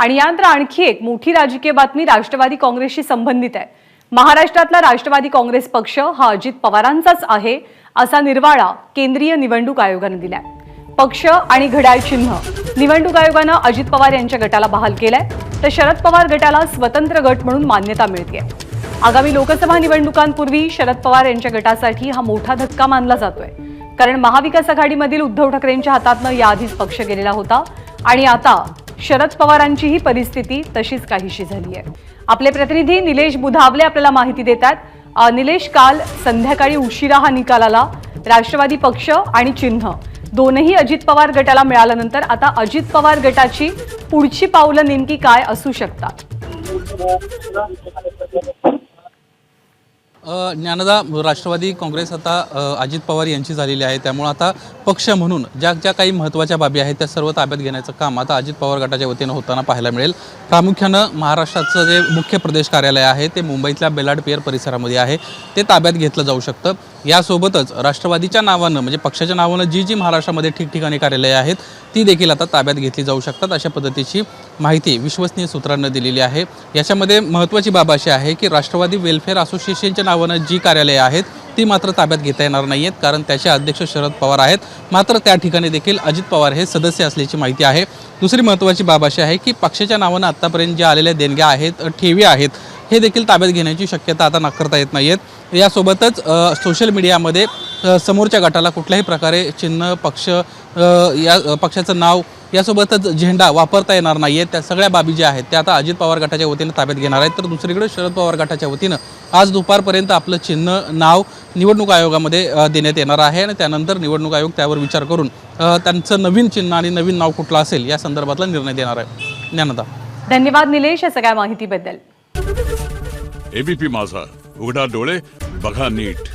आणि यानंतर आणखी एक मोठी राजकीय बातमी राष्ट्रवादी काँग्रेसशी संबंधित आहे. महाराष्ट्रातला राष्ट्रवादी काँग्रेस पक्ष हा अजित पवारांचाच आहे असा निर्वाळा केंद्रीय निवडणूक आयोगानं दिलाय. पक्ष आणि घड्याळ चिन्ह. निवडणूक आयोगानं अजित पवार यांच्या गटाला बहाल केलाय. तर शरद पवार गटाला स्वतंत्र गट म्हणून मान्यता मिळते आगामी लोकसभा निवडणुकांपूर्वी शरद पवार यांच्या गटासाठी हा मोठा धक्का मानला जातोय. कारण महाविकास आघाडीमधील उद्धव ठाकरेंच्या हातातनं याआधीच पक्ष गेलेला होता आणि आता शरद पवारांची ही परिस्थिती तशीच काहीशी झाली आहे. आपले प्रतिनिधी निलेश बुधावले आपल्याला माहिती देतात. निलेश काल संध्याकाळी उशिरा हा निकाल आला. राष्ट्रवादी पक्ष आणि चिन्ह. दोनही अजित पवार गटाला मिळाल्यानंतर आता अजित पवार गटाची पुढची पावलं नेमकी काय असू शकतात? ज्ञानदा राष्ट्रवादी काँग्रेस आता अजित पवार यांची झालेली आहे. त्यामुळे आता पक्ष म्हणून ज्या ज्या काही महत्त्वाच्या बाबी आहेत त्या सर्व ताब्यात घेण्याचं काम आता अजित पवार गटाच्या वतीनं होताना पाहायला मिळेल. प्रामुख्यानं महाराष्ट्राचं जे मुख्य प्रदेश कार्यालय आहे ते मुंबईतल्या बेलाड पियर परिसरामध्ये आहे. ते ताब्यात घेतलं जाऊ शकतं. यासोबतच राष्ट्रवादीच्या नावानं म्हणजे पक्षाच्या नावानं जी जी महाराष्ट्रामध्ये ठिकठिकाणी कार्यालयं आहेत ती देखील आता ताब्यात घेतली जाऊ शकतात अशा पद्धतीची माहिती विश्वसनीय सूत्रांना दिलेली आहे. याच्यामध्ये महत्त्वाची बाब अशी आहे की राष्ट्रवादी वेलफेअर असोसिएशनच्या नावानं जी कार्यालयं आहेत ती मात्र ताब्यात घेता येणार नाही आहेत कारण त्याचे अध्यक्ष शरद पवार आहेत. मात्र त्या ठिकाणी देखील अजित पवार हे सदस्य असल्याची माहिती आहे. दुसरी महत्त्वाची बाब अशी आहे की पक्षाच्या नावानं आत्तापर्यंत ज्या आलेल्या देणग्या आहेत ठेवी आहेत हे देखील ताब्यात घेण्याची शक्यता आता नाकारता येत नाही आहेत यासोबतच सोशल मीडियामध्ये समोरच्या गटाला कुठल्याही प्रकारे चिन्ह पक्ष या पक्षाचं नाव यासोबतच झेंडा वापरता येणार नाही आहेत त्या सगळ्या बाबी ज्या आहेत त्या आता अजित पवार गटाच्या वतीनं ताब्यात घेणार आहेत. तर दुसरीकडे शरद पवार गटाच्या वतीनं आज दुपारपर्यंत आपलं चिन्ह नाव निवडणूक आयोगामध्ये देण्यात येणार आहे आणि त्यानंतर निवडणूक आयोग त्यावर विचार करून त्यांचं नवीन चिन्ह आणि नवीन नाव कुठलं असेल या संदर्भातला निर्णय देणार आहे. ज्ञानदा. धन्यवाद निलेश या सगळ्या माहितीबद्दल. एबीपी माझा. उघडा डोळे बघा नीट.